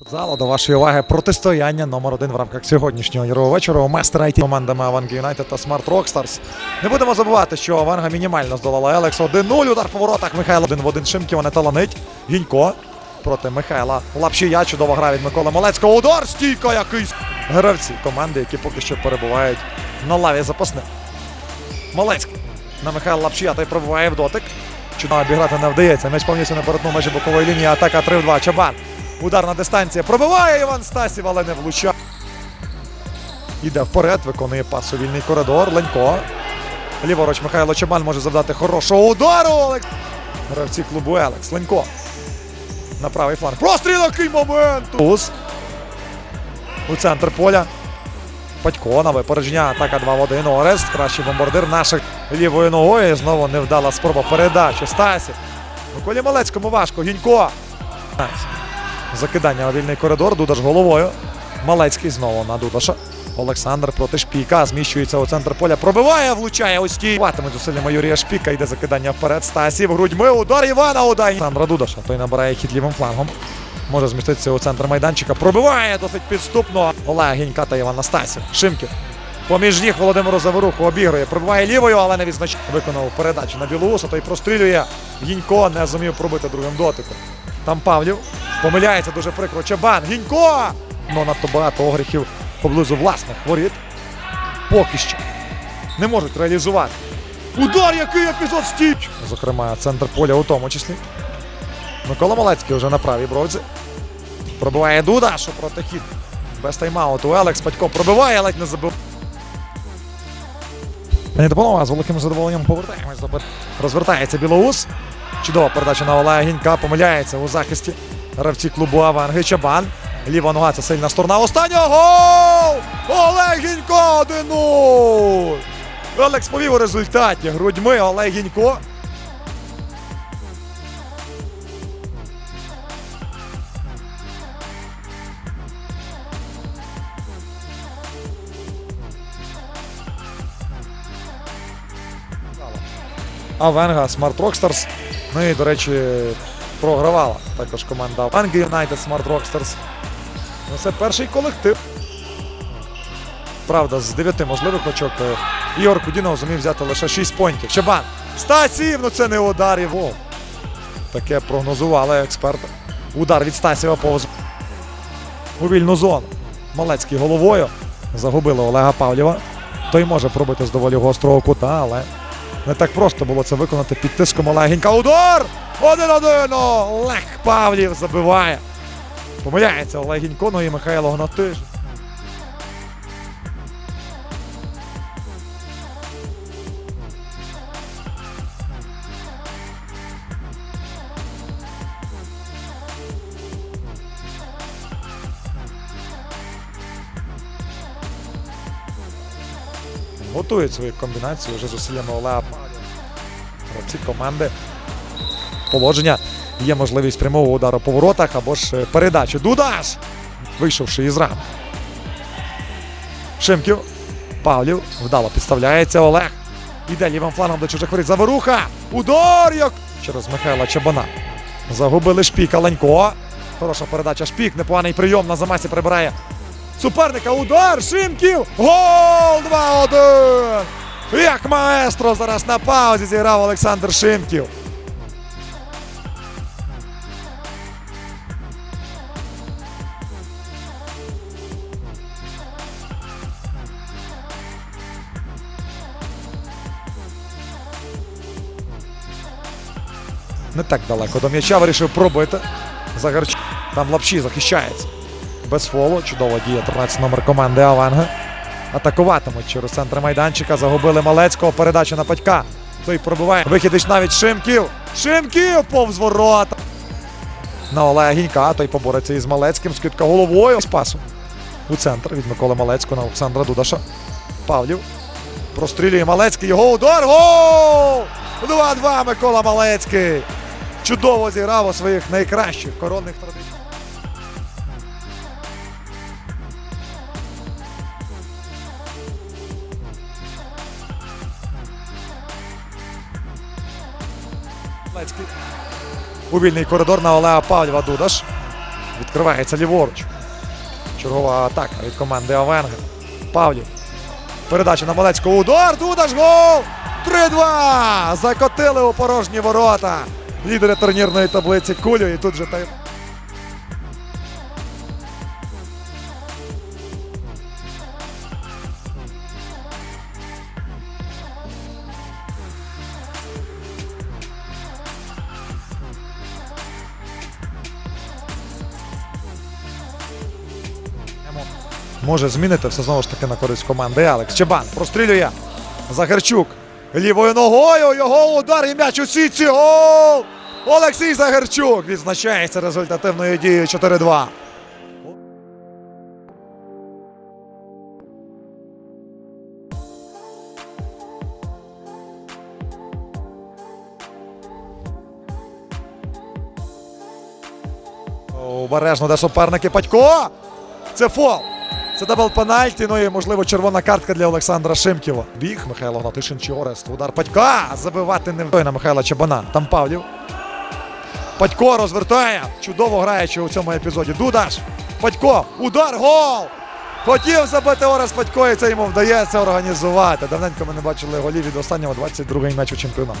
Зала до вашої уваги протистояння номер один в рамках сьогоднішнього ігрового вечора у Мастер IT командами Аванга Юнайтед та Смарт Рокстарс. Не будемо забувати, що Аванга мінімально здолала Елекс 1-0. Удар по воротах Михайло один в один Шимків не таланить. Гінько проти Михайла Лапшія. Чудова гра від Миколи Малецького. Удар стійка якийсь. Гравці команди, які поки що перебувають на лаві запасних. Малецький на Михайла Лапшія той пробиває в дотик. Чудово обіграти не вдається. М'яч повністю на перетнув межі бокової лінії. Атака 3 в 2. Чабан. Ударна дистанція. Пробиває Іван Стасів, але не влучає. Іде вперед, виконує пас вільний коридор. Ленько. Ліворуч Михайло Чабан може завдати хорошого удару. Гравці клубу Елекс. Ленько. На правий фланг. Простріл, який момент! Туз. У центр поля. Батько на випередження. Атака 2 в 1. Орест. Кращий бомбардир наших лівою ногою. Знову невдала спроба передачі. Стасів. Миколі Малецькому важко. Гінько. Закидання у вільний коридор. Дудаш головою. Малецький знову на Дудаша. Олександр проти Шпіка. Зміщується у центр поля. Пробиває, влучає у стій. Ватимуть зусиллями Юрія Шпіка. Йде закидання вперед. Стасів грудьми. Удар Івана Удай. Олександра Дудаша. Той набирає хід лівим флангом. Може зміститися у центр майданчика. Пробиває досить підступно. Олег Гінька та Іван Настасів. Шимків. Поміж ніг Володимиру Заворуху обігрує. Пробиває лівою, але не відзначає. Виконав передачу на Білоуса. Той прострілює. Гінько не зумів пробити другим дотиком. Там Павлів. Помиляється дуже прикро. Чабан. Гінько! Ну надто багато огріхів поблизу власних воріт. Поки що. Не можуть реалізувати. Удар, який епізод стіч! Зокрема, центр поля у тому числі. Микола Малецький вже на правій бровці. Пробиває Дуда, що проти хід. Без тайм-ауту. Елекс Патько пробиває, ледь не забив. Пані та з великим задоволенням повертаємось Розвертається Білоус. Чудова передача на Олега Гінька. Помиляється у захисті гравці клубу Аванги Чабан. Ліва нога це сильна сторона. Останнього гол! Олег Гінько 1-0! Елекс повів у результаті. Грудьми Олег Гінько. Авенга Smart Rockstars. Ну і, до речі, програвала також команда Авенга United Smart Rockstars. Ну, це перший колектив. Правда, з 9 можливих очок е, Ігор Кудінов зумів взяти лише 6 понтів. Чабан. Стасів, ну це не удар гол. Таке прогнозували експерти. Удар від Стасєва повз у вільну зону. Малецький головою. Загубили Олега Павлєва. Той може пробити з доволі гострого кута, але не так просто було це виконати під тиском Олегінька. Удар! Один-один! Олег Павлів забиває. Помиляється Олегінько, ну і Михайло Гнатиш. Готують свої комбінації вже зусиллями Олега Павлєва. Гравці команди. Положення. Є можливість прямого удару по воротах або ж е, передачі. Дудаш! Вийшовши із рам. Шимків. Павлів. Вдало підставляється Олег. Іде лівим флангом до чужих воріт. Заворуха. Удар! Як... Через Михайла Чабана. Загубили Шпіка Ленько. Хороша передача. Шпік. Непоганий прийом на замасі прибирає. Суперника. Удар. Шимків. Гол! 2-1. Маестро зараз на паузі зіграв Олександр Шимків. Не так далеко до м'яча вирішив пробити. Загарч. Там Лапші захищається. Без фолу. Чудово діє 13 номер команди Аванга. Атакуватимуть через центр майданчика. Загубили Малецького. Передача на Патька. Той пробиває. Вихідич навіть Шимків. Шимків повз ворота. На Олега Гінька. Той побореться із Малецьким. Скидка головою. З пасу. У центр від Миколи Малецького на Олександра Дудаша. Павлів. Прострілює Малецький. Його удар. Гол! 2-2 Микола Малецький. Чудово зіграв у своїх найкращих коронних традиціях. Малецький. У вільний коридор на Олега Павлєва Дудаш. Відкривається ліворуч. Чергова атака від команди Авенга. Павлів. Передача на Малецького. Удар. Дудаш гол! 3-2! Закотили у порожні ворота. Лідери турнірної таблиці кулю. І тут же та. Може змінити все знову ж таки на користь команди. Алекс Чебан прострілює. Загерчук. Лівою ногою його удар і м'яч у сітці. Гол! Олексій Загерчук відзначається результативною дією 4-2. Обережно, де суперники Патько. Це фол. Це дабл пенальті. Ну і можливо червона картка для Олександра Шимківа. Біг Михайло Гнатишин чи Орест. Удар Патька. Забивати не вдоє на Михайла Чабана. Там Павлів. Патько розвертає. Чудово граючи у цьому епізоді. Дудаш. Патько. Удар. Гол! Хотів забити Орест Патько, і це йому вдається організувати. Давненько ми не бачили голів від останнього 22-й м'яч у чемпіонаті.